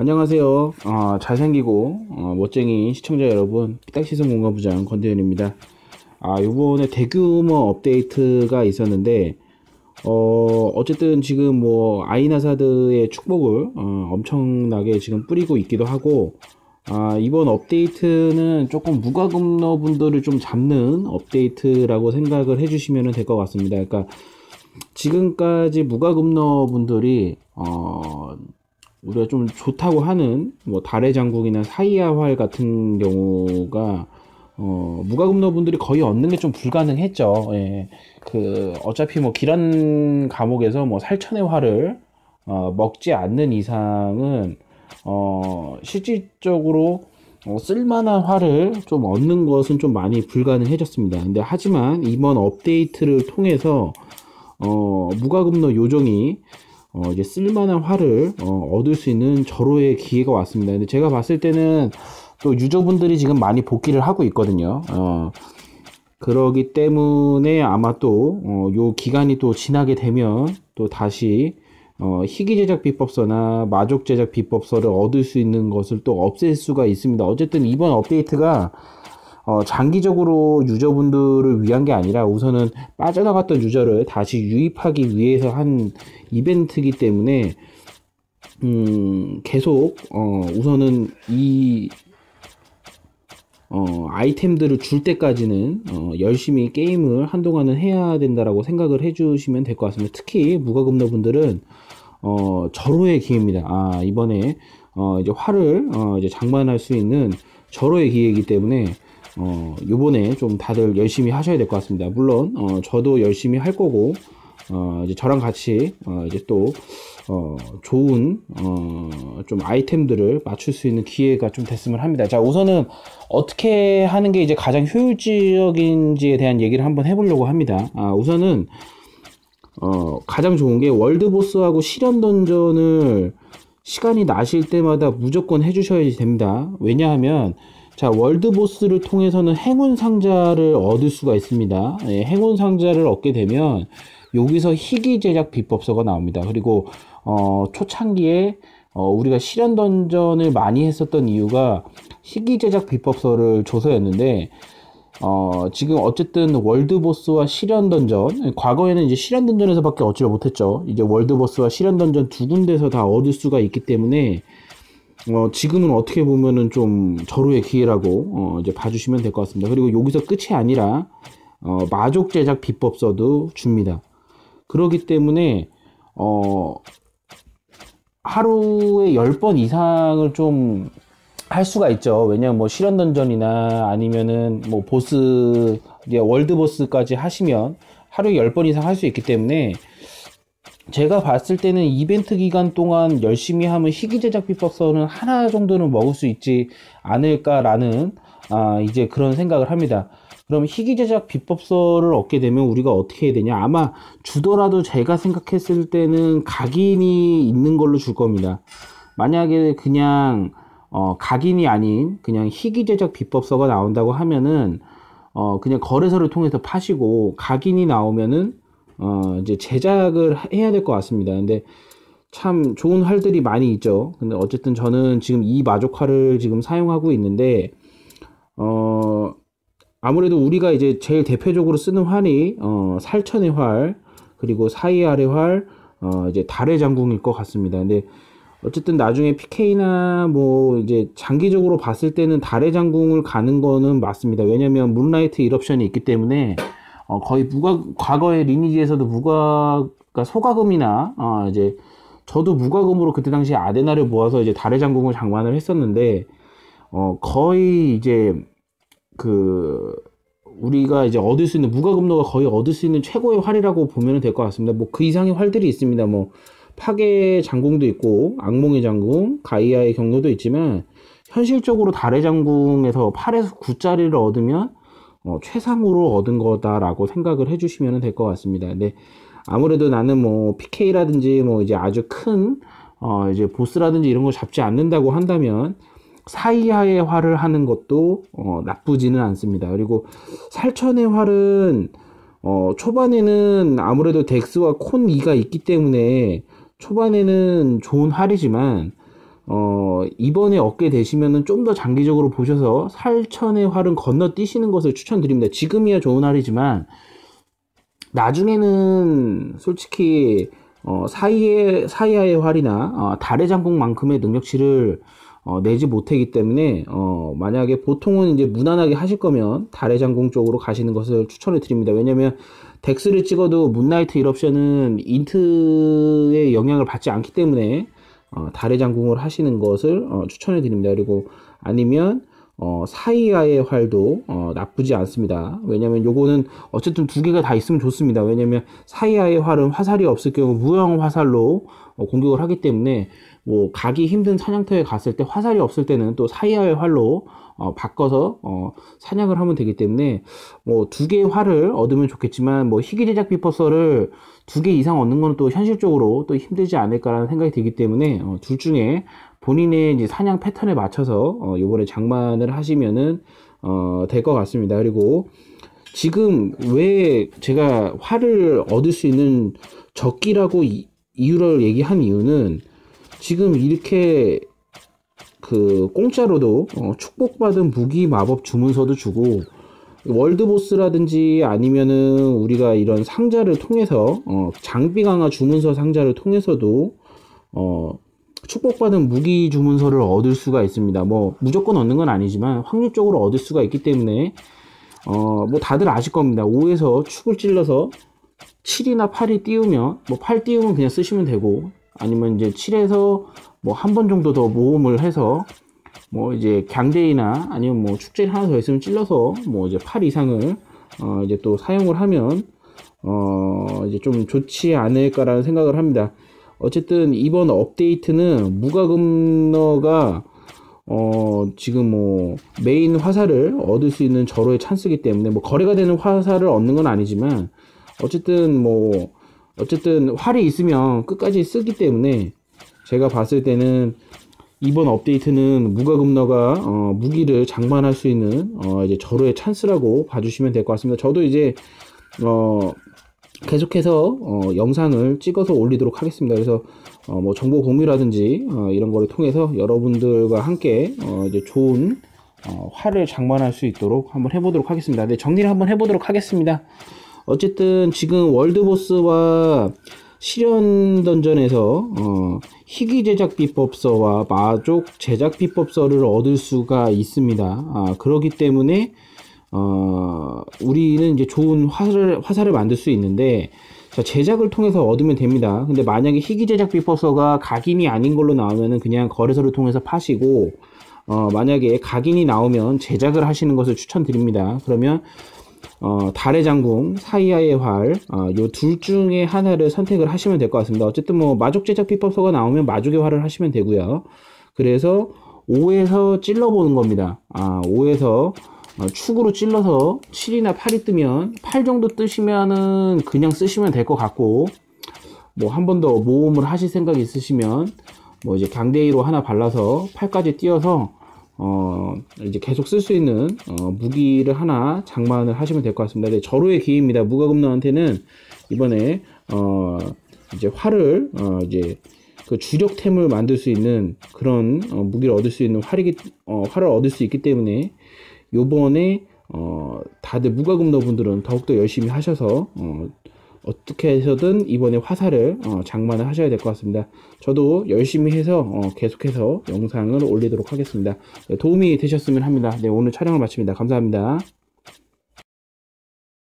안녕하세요. 어, 잘생기고 어, 멋쟁이 시청자 여러분, 피딱시선 공간부장 권대현입니다. 아, 요번에 대규모 업데이트가 있었는데, 어, 어쨌든 지금 뭐, 아이나사드의 축복을, 어, 엄청나게 지금 뿌리고 있기도 하고, 아, 이번 업데이트는 조금 무과금러 분들을 좀 잡는 업데이트라고 생각을 해주시면 될 것 같습니다. 그러니까, 지금까지 무과금러 분들이, 어, 우리가 좀 좋다고 하는 뭐 달의 장국이나 사이아활 같은 경우가 어, 무과금러 분들이 거의 얻는 게 좀 불가능했죠. 예. 그 어차피 뭐 기란 감옥에서 뭐 살천의 활을 어, 먹지 않는 이상은 어, 실질적으로 어, 쓸만한 활을 좀 얻는 것은 좀 많이 불가능해졌습니다. 근데 하지만 이번 업데이트를 통해서 어, 무과금러 요정이 어, 이제 쓸만한 활을 어, 얻을 수 있는 절호의 기회가 왔습니다. 근데 제가 봤을 때는 또 유저분들이 지금 많이 복귀를 하고 있거든요. 어, 그러기 때문에 아마 또, 어, 요 기간이 또 지나게 되면 또 다시, 어, 희귀 제작 비법서나 마족 제작 비법서를 얻을 수 있는 것을 또 없앨 수가 있습니다. 어쨌든 이번 업데이트가 어, 장기적으로 유저분들을 위한 게 아니라 우선은 빠져나갔던 유저를 다시 유입하기 위해서 한 이벤트이기 때문에 음, 계속 어, 우선은 이 어, 아이템들을 줄 때까지는 어, 열심히 게임을 한동안은 해야 된다라고 생각을 해주시면 될 것 같습니다. 특히 무과금러 분들은 어, 절호의 기회입니다. 아 이번에 어, 이제 활을 어, 이제 장만할 수 있는 절호의 기회이기 때문에 어, 요번에 좀 다들 열심히 하셔야 될 것 같습니다. 물론 어, 저도 열심히 할 거고 어, 이제 저랑 같이 어, 이제 또 어, 좋은 어, 좀 아이템들을 맞출 수 있는 기회가 좀 됐으면 합니다. 자, 우선은 어떻게 하는 게 이제 가장 효율적인지에 대한 얘기를 한번 해보려고 합니다. 아, 우선은 어, 가장 좋은 게 월드보스하고 실현 던전을 시간이 나실 때마다 무조건 해주셔야 됩니다. 왜냐하면 자 월드보스를 통해서는 행운 상자를 얻을 수가 있습니다. 예, 행운 상자를 얻게 되면 여기서 희귀 제작 비법서가 나옵니다. 그리고 어, 초창기에 어, 우리가 실현 던전을 많이 했었던 이유가 희귀 제작 비법서를 줘서였는데 어, 지금 어쨌든 월드보스와 실현 던전 과거에는 이제 실현 던전에서밖에 얻지를 못했죠. 이제 월드보스와 실현 던전 두 군데서 다 얻을 수가 있기 때문에 어, 지금은 어떻게 보면은 좀 절호의 기회라고 어, 이제 봐주시면 될 것 같습니다. 그리고 여기서 끝이 아니라 어, 마족 제작 비법서도 줍니다. 그러기 때문에 어, 하루에 10번 이상을 좀 할 수가 있죠. 왜냐면 뭐 실현 던전이나 아니면은 뭐 보스, 월드 보스까지 하시면 하루에 10번 이상 할 수 있기 때문에 제가 봤을 때는 이벤트 기간 동안 열심히 하면 희귀 제작 비법서는 하나 정도는 먹을 수 있지 않을까라는 아, 이제 그런 생각을 합니다. 그럼 희귀 제작 비법서를 얻게 되면 우리가 어떻게 해야 되냐? 아마 주더라도 제가 생각했을 때는 각인이 있는 걸로 줄 겁니다. 만약에 그냥 어, 각인이 아닌 그냥 희귀 제작 비법서가 나온다고 하면은 어, 그냥 거래소를 통해서 파시고 각인이 나오면은 어, 이제 제작을 해야 될 것 같습니다. 근데 참 좋은 활들이 많이 있죠. 근데 어쨌든 저는 지금 이 마족화를 지금 사용하고 있는데 어, 아무래도 우리가 이제 제일 대표적으로 쓰는 활이 어, 살천의 활 그리고 사이알의 활 어, 이제 달의 장궁일 것 같습니다. 근데 어쨌든 나중에 PK나 뭐 이제 장기적으로 봤을 때는 달의 장궁을 가는 거는 맞습니다. 왜냐면 문라이트 일옵션이 있기 때문에 어 거의 무과 과거의 리니지에서도 무과 그러니까 소가금이나 어 이제 저도 무과금으로 그때 당시 아데나를 모아서 이제 달의 장궁을 장만을 했었는데 어 거의 이제 그 우리가 이제 얻을 수 있는 무과금로가 거의 얻을 수 있는 최고의 활이라고 보면 될 것 같습니다. 뭐 그 이상의 활들이 있습니다. 뭐 파괴 장궁도 있고 악몽의 장궁, 가이아의 경로도 있지만 현실적으로 달의 장궁에서 8에서 9짜리를 얻으면 어, 최상으로 얻은 거다라고 생각을 해주시면 될 것 같습니다. 근데 아무래도 나는 뭐 PK라든지 뭐 이제 아주 큰 어, 이제 보스라든지 이런 걸 잡지 않는다고 한다면 사이하의 활을 하는 것도 어, 나쁘지는 않습니다. 그리고 살천의 활은 어, 초반에는 아무래도 덱스와 콘 2가 있기 때문에 초반에는 좋은 활이지만 어, 이번에 얻게 되시면은 좀 더 장기적으로 보셔서 살천의 활은 건너뛰시는 것을 추천드립니다. 지금이야 좋은 활이지만 나중에는 솔직히 어, 사이에 사이아의 활이나 어, 달의 장국만큼의 능력치를 어, 내지 못하기 때문에 어, 만약에 보통은 이제 무난하게 하실 거면 달의 장공 쪽으로 가시는 것을 추천을 드립니다. 왜냐면 덱스를 찍어도 문나이트 일옵션은 인트의 영향을 받지 않기 때문에 어, 달의 장궁을 하시는 것을 어, 추천해 드립니다. 그리고 아니면 어, 사이아의 활도 어, 나쁘지 않습니다. 왜냐면 요거는 어쨌든 두 개가 다 있으면 좋습니다. 왜냐면 사이아의 활은 화살이 없을 경우 무형 화살로 어, 공격을 하기 때문에 뭐 가기 힘든 사냥터에 갔을 때 화살이 없을 때는 또 사이아의 활로 어, 바꿔서 어, 사냥을 하면 되기 때문에 뭐 두 개의 활을 얻으면 좋겠지만 뭐 희귀 제작 비퍼서를 두 개 이상 얻는 건 또 현실적으로 또 힘들지 않을까라는 생각이 들기 때문에 어, 둘 중에 본인의 이제 사냥 패턴에 맞춰서 어, 이번에 장만을 하시면은 어, 될 것 같습니다. 그리고 지금 왜 제가 활을 얻을 수 있는 적기라고 이, 이유를 얘기한 이유는 지금 이렇게 그 공짜로도 어, 축복받은 무기 마법 주문서도 주고 월드보스라든지 아니면은 우리가 이런 상자를 통해서 어, 장비 강화 주문서 상자를 통해서도 어, 축복받은 무기 주문서를 얻을 수가 있습니다. 뭐 무조건 얻는 건 아니지만 확률적으로 얻을 수가 있기 때문에 어, 뭐 다들 아실 겁니다. 5에서 축을 찔러서 7이나 8이 띄우면 뭐 8 띄우면 그냥 쓰시면 되고 아니면 이제 7에서 뭐 한 번 정도 더 모험을 해서 뭐 이제 강제이나 아니면 뭐 축제 하나 더 있으면 찔러서 뭐 이제 8 이상을 어 이제 또 사용을 하면 어 이제 좀 좋지 않을까라는 생각을 합니다. 어쨌든 이번 업데이트는 무과금너가 어 지금 뭐 메인 화살을 얻을 수 있는 절호의 찬스기 때문에 뭐 거래가 되는 화살을 얻는 건 아니지만 어쨌든 뭐 어쨌든 활이 있으면 끝까지 쓰기 때문에 제가 봤을 때는 이번 업데이트는 무과금너가 어, 무기를 장만할 수 있는 어, 이제 절호의 찬스라고 봐주시면 될 것 같습니다. 저도 이제 어, 계속해서 어, 영상을 찍어서 올리도록 하겠습니다. 그래서 어, 뭐 정보 공유라든지 어, 이런 거를 통해서 여러분들과 함께 어, 이제 좋은 어, 활을 장만할 수 있도록 한번 해보도록 하겠습니다. 네, 정리를 한번 해보도록 하겠습니다. 어쨌든 지금 월드보스와 실현 던전에서 어, 희귀 제작 비법서와 마족 제작 비법서를 얻을 수가 있습니다. 아, 그렇기 때문에 어, 우리는 이제 좋은 화살을, 화살을 만들 수 있는데 자, 제작을 통해서 얻으면 됩니다. 근데 만약에 희귀 제작 비법서가 각인이 아닌 걸로 나오면은 그냥 거래소를 통해서 파시고 어, 만약에 각인이 나오면 제작을 하시는 것을 추천드립니다. 그러면 어, 달의 장궁, 사이아의 활, 어, 요둘 중에 하나를 선택을 하시면 될 것 같습니다. 어쨌든 뭐 마족 제작 비법서가 나오면 마족의 활을 하시면 되고요. 그래서 5에서 찔러보는 겁니다. 아, 5에서 어, 축으로 찔러서 7이나 8이 뜨면 8 정도 뜨시면은 그냥 쓰시면 될 것 같고 뭐 한 번 더 모험을 하실 생각이 있으시면 뭐 이제 강대이로 하나 발라서 8까지 띄어서 어 이제 계속 쓸 수 있는 어 무기를 하나 장만을 하시면 될 것 같습니다. 네, 절호의 기회입니다. 무과금너한테는 이번에 어 이제 활을 어 이제 그 주력템을 만들 수 있는 그런 어 무기를 얻을 수 있는 활이기 어 활을 얻을 수 있기 때문에 요번에 어 다들 무과금너 분들은 더욱더 열심히 하셔서 어 어떻게 해서든 이번에 화살을 어, 장만을 하셔야 될 것 같습니다. 저도 열심히 해서 어, 계속해서 영상을 올리도록 하겠습니다. 네, 도움이 되셨으면 합니다. 네, 오늘 촬영을 마칩니다. 감사합니다.